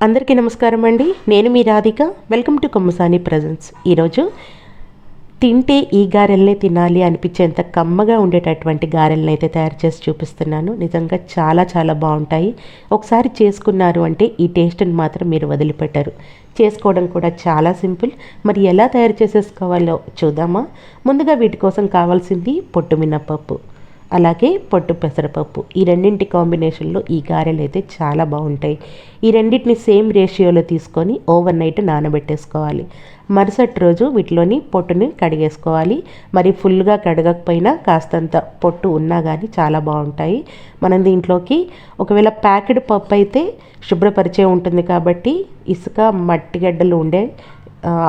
అందరికీ నమస్కారం అండి. నేను మీ Radhika. Welcome to Kommasani presents ఈరోజు తింటే ఈ గారెల్నే తినాలి అనిపించేంత కమ్మగా ఉండేటటువంటి గారెలను అయితే తయారు చేసి చూపిస్తున్నాను. నిజంగా చాలా చాలా బాగుంటాయి. ఒకసారి చేసుకున్నారు అంటే ఈ టేస్ట్ని మాత్రం మీరు వదిలిపెట్టరు. చేసుకోవడం కూడా చాలా సింపుల్. మరి ఎలా తయారు చేసేసుకోవాలో చూద్దామా? ముందుగా వీటి కోసం కావాల్సింది పొట్టు మినపప్పు అలాగే పొట్టు పెసరపప్పు. ఈ రెండింటి కాంబినేషన్లో ఈ గారెలు అయితే చాలా బాగుంటాయి. ఈ రెండింటిని సేమ్ రేషియోలో తీసుకొని ఓవర్ నైట్ నానబెట్టేసుకోవాలి. మరుసటి రోజు వీటిలోని పొట్టుని కడిగేసుకోవాలి. మరి ఫుల్గా కడగకపోయినా కాస్తంత పొట్టు ఉన్నా కానీ చాలా బాగుంటాయి. మనం దీంట్లోకి ఒకవేళ ప్యాకెడ్ పప్పు అయితే శుభ్రపరిచే ఉంటుంది కాబట్టి ఇసుక మట్టిగడ్డలు ఉండే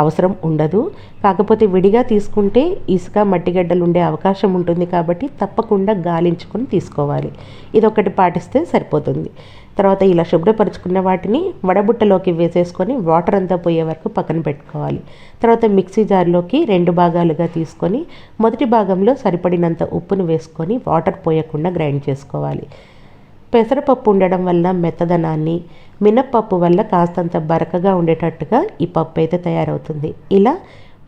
అవసరం ఉండదు. కాకపోతే విడిగా తీసుకుంటే ఇసుక మట్టిగడ్డలు ఉండే అవకాశం ఉంటుంది కాబట్టి తప్పకుండా గాలించుకొని తీసుకోవాలి. ఇదొకటి పాటిస్తే సరిపోతుంది. తర్వాత ఇలా శుభ్రపరుచుకున్న వాటిని వడబుట్టలోకి వేసేసుకొని వాటర్ అంతా పోయే వరకు పక్కన పెట్టుకోవాలి. తర్వాత మిక్సీ జార్లోకి రెండు భాగాలుగా తీసుకొని మొదటి భాగంలో సరిపడినంత ఉప్పును వేసుకొని వాటర్ పోయకుండా గ్రైండ్ చేసుకోవాలి. పెసరపప్పు ఉండడం వల్ల మెత్తదనాన్ని మినప్పప్పు వల్ల కాస్తంత బరకగా ఉండేటట్టుగా ఈ పప్పు అయితే తయారవుతుంది. ఇలా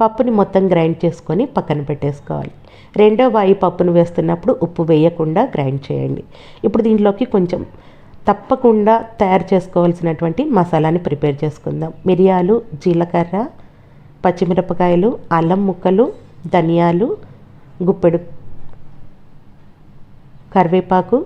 పప్పుని మొత్తం గ్రైండ్ చేసుకొని పక్కన పెట్టేసుకోవాలి. రెండో వాయి పప్పును వేస్తున్నప్పుడు ఉప్పు వేయకుండా గ్రైండ్ చేయండి. ఇప్పుడు దీంట్లోకి కొంచెం తప్పకుండా తయారు చేసుకోవాల్సినటువంటి మసాలాని ప్రిపేర్ చేసుకుందాం. మిరియాలు జీలకర్ర పచ్చిమిరపకాయలు అల్లం ముక్కలు ధనియాలు గుప్పెడు కరివేపాకు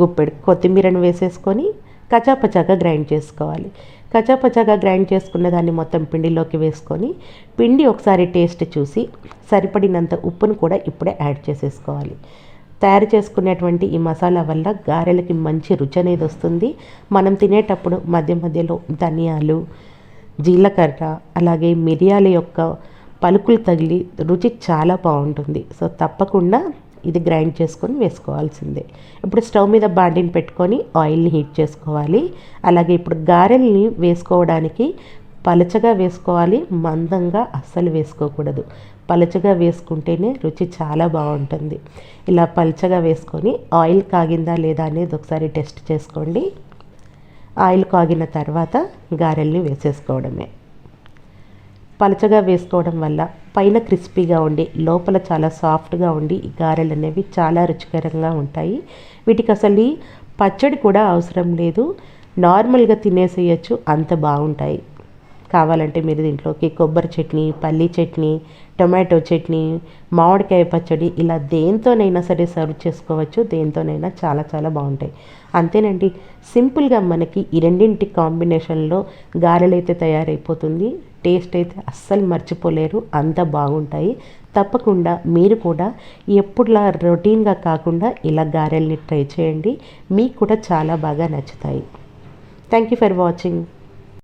గుప్పెడు కొత్తిమీరను వేసేసుకొని కచాపచాగా గ్రైండ్ చేసుకోవాలి. కచాపచాగా గ్రైండ్ చేసుకున్న దాన్ని మొత్తం పిండిలోకి వేసుకొని పిండి ఒకసారి టేస్ట్ చూసి సరిపడినంత ఉప్పును కూడా ఇప్పుడే యాడ్ చేసేసుకోవాలి. తయారు చేసుకునేటువంటి ఈ మసాలా వల్ల గారెలకి మంచి రుచి అనేది వస్తుంది. మనం తినేటప్పుడు మధ్య మధ్యలో ధనియాలు జీలకర్ర అలాగే మిరియాల యొక్క పలుకులు తగిలి రుచి చాలా బాగుంటుంది. సో తప్పకుండా ఇది గ్రైండ్ చేసుకొని వేసుకోవాల్సిందే. ఇప్పుడు స్టవ్ మీద బాండిని పెట్టుకొని ఆయిల్ని హీట్ చేసుకోవాలి. అలాగే ఇప్పుడు గారెల్ని వేసుకోవడానికి పలచగా వేసుకోవాలి. మందంగా అస్సలు వేసుకోకూడదు. పలచగా వేసుకుంటేనే రుచి చాలా బాగుంటుంది. ఇలా పలచగా వేసుకొని ఆయిల్ కాగిందా లేదా అనేది ఒకసారి టెస్ట్ చేసుకోండి. ఆయిల్ కాగిన తర్వాత గారెల్ని వేసేసుకోవడమే. పలచగా వేసుకోవడం వల్ల పైన క్రిస్పీగా ఉండి లోపల చాలా సాఫ్ట్గా ఉండి ఈ గారెలు అనేవి చాలా రుచికరంగా ఉంటాయి. వీటికి అసలు పచ్చడి కూడా అవసరం లేదు. నార్మల్గా తినేసేయచ్చు అంత బాగుంటాయి. కావాలంటే మీరు దీంట్లోకి కొబ్బరి చట్నీ పల్లీ చట్నీ టొమాటో చట్నీ మామిడికాయ పచ్చడి ఇలా దేంతోనైనా సరే సర్వ్ చేసుకోవచ్చు. దేంతోనైనా చాలా చాలా బాగుంటాయి. అంతేనండి సింపుల్గా మనకి ఈ రెండింటి కాంబినేషన్లో గారెలైతే తయారైపోతుంది. టేస్ట్ అయితే అస్సలు మర్చిపోలేరు. అంత బాగుంటాయి. తప్పకుండా మీరు కూడా ఎప్పుడులా రొటీన్గా కాకుండా ఇలా గారెల్ని ట్రై చేయండి. మీకు కూడా చాలా బాగా నచ్చుతాయి. Thank you for watching.